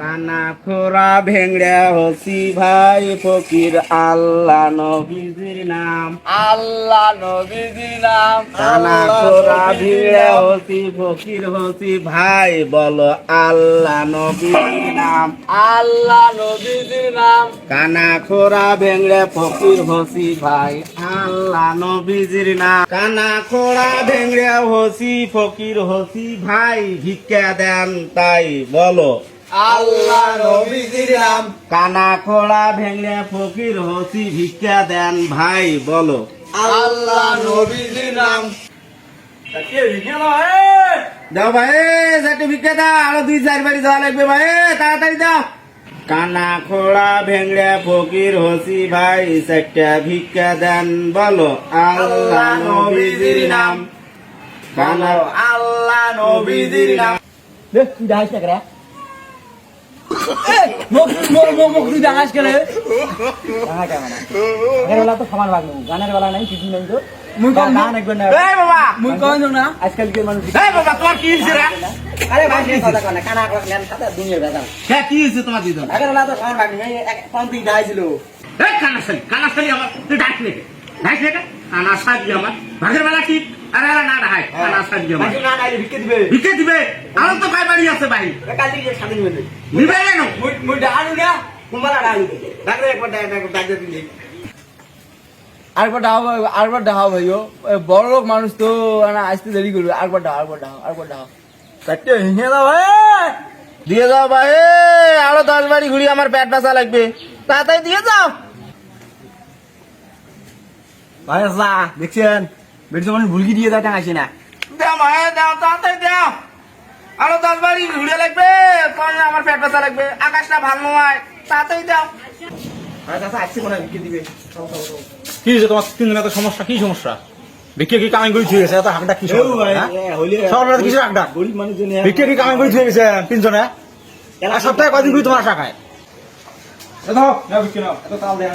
কানা খোরা ভেংড়া হসি ভাই ফকির আল্লাহ নবীজির নাম। আল্লাহ নবীজি নাম। কানা খোরা ভিড়ে হসি ফকির হসি ভাই বলো আল্লাহ নবীজির নাম। আল্লাহ নবীজির নাম। কানা খোরা ভেংড়ে ফকির হসি ভাই আল্লাহ নবীজির নাম। কানা খোরা ভেংড়ে হসি ফকির হসি ভাই ভিক্ষা দেন তাই বলো। আল্লাহ নবীজির নাম কানা খোড়া ভেঙে ফকির হসি ভিক্ষা দেন ভাই বলো। আল্লাহ নবীজির নাম দাও ভাই চারটে ভিক্ষা দাও আরও দুই চার বাড়ি যাওয়া লাগবে ভাই তাড়াতাড়ি দাও। কানা খোড়া ভেঙে ফকির হসি ভাই চারটা ভিক্ষা দেন বলো। আল্লাহ নবীজির নাম কানা আল্লাহ নবীজির নাম দেখ তুই ডাইস না ডাঙাস করে গানা কেমন গানের বেলা তো সমান ভাগ নেব গানের বেলা নাই কিছু নাই তো মুই কম গান একবার না এই বাবা মুই কম যাও না আজকালকের মানুষ এই বাবা তোমার কি? হয়েছে রে আরে ভাই সে কথা কানা কি কানা সাজি আমার, ভাগের বেলা ঠিক আরে আরে না না দিবে। দিবে? তো বাড়ি আছে ভাই? কালি যে স্বাধীন নিবে কেন? মুই মুই ডালু না কুম্বালা ডালু ডাকলে একবার ডাক ডাক ডাক দিলে। আরেকবার ডাও আরেকবার ডাও ভাইও বড় লোক মানুষ তো আসতে দেরি করবে। আরেকবার ডাও আরেকবার ডাও আরেকবার ডাও চারটে হিঙে দাও ভাই দিয়ে যাও ভাই আরও দশ বাড়ি ঘুরি আমার পেট বাঁচা লাগবে। তাড়াতাড়ি দিয়ে যাও ভাই দেখছেন? বেটে মানুষ ভুলকি দিয়ে দেয় টাঙাইছে না। দাও ভাই দাও তাড়াতাড়ি দাও। আরও দশ বাড়ি ঘুরে লাগবে তাহলে আমার পেট বাঁচা লাগবে। আকাশটা ভালো নয় তাড়াতাড়ি দাও। হয় কি তোমার তিন দিন এত সমস্যা? কি সমস্যা? ভিক্ষে কি কামাই করে থুয়ে গেছে? এত হাঁকডাক কি ও ভাই হইলে সবার রাতে কিসের হাঁকডাক? গরিব মানুষ জন্য ভিক্ষে কি কামাই করে থুয়ে গেছে তিনজনে? আর সপ্তাহে কদিন করে তোমার আশা খায়? নাও নাও। এত তাল দেয়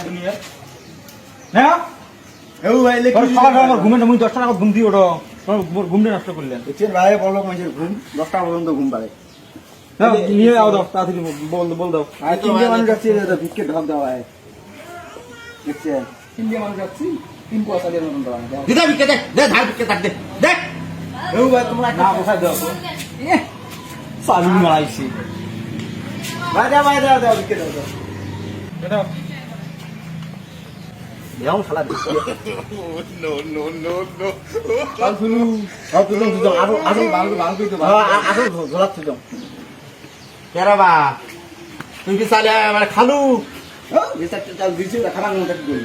সকাল সকাল ঘুমে মুই দশটা নাগাদ ঘুম দিয়ে তোমার ঘুমটা নষ্ট করলেন। দেখছেন ভাই বড় লোক মানুষের ঘুম দশটা পর্যন্ত ঘুম নাও, নিয়ে যাও দাও তাড়াতাড়ি বল বল দাও। আর তিনটে মানুষ যাচ্ছে ভিক্ষে ঢক দেওয়া হয়। দেখছেন তিনটে মানুষ যাচ্ছি তিন পয়সা দিয়ে মতন দেওয়া না দিদা ভিক্ষে ধার থাক দেখ ও ভাই তোমরা না বসাই দাও। তো মারাইছি। ভাই দাও ভাই দাও দাও ভিক্ষে দাও দাও। এ দাও দেও শালা ভিক্ষে সব তুলুন তুলুন আরও আরও ভালো ভালো করে তো আরও ঝোলাচ্ছি তো কেরাবা তুই কি চালে মানে খালু যে চারটে চাল দিয়েছি ওটা খাবার করি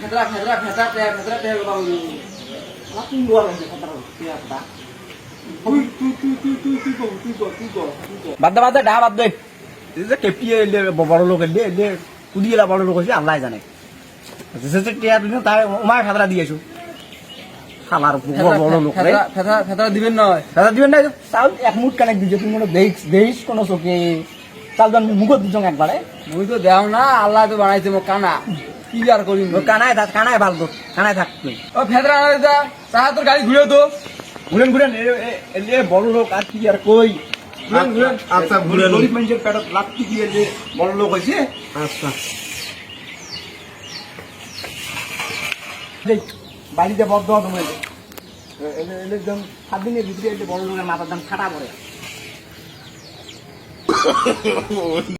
ফেতরা ফেতরা ফেতরা পেয়ে ফেতরা পেয়ে কথা বলি লাকিং লাগে কথা কি একটা তুই তুই তুই তুই তুই তুই তুই তুই তুই বাদ বাদ দে বাদ দে যে কেপিয়ে বড় লোক এলে এলে এলা বড় লোক হয়েছে আল্লাহ জানে। তাই ওমায় খাতরা দিয়েছ খালার বড় লোক রে। ফেতরা ফেতরা ফেতরা দিবেন নয় দাদা দিবেন না চাল এক মুঠ কানেক দিছো তুমি কোনো দেখ দেখিস কোনো চোখে। চাল জন মুখত দিছো একবারে। মুই তো দেও না আল্লাহ তো বানাইছে মোক কানা। কি আর করিম? কানায় থাক কানায় ভালো তোর কানায় থাক তুই। ও ফেতরা না দা তাহা তোর গাড়ি ঘুরে তো ঘুরেন ঘুরেন এলে বড় লোক আর কি আর কই? ঘুরেন আচ্ছা, ঘুরেন। গরিব মানুষের পেটত লাত্তি দিয়ে যে বড় লোক হয়েছে আচ্ছা। বাড়িতে বদ্ধ হতো একদম সাত দিনের ভিতরে বড় লোকের মাথার দাম ছাটা পড়ে।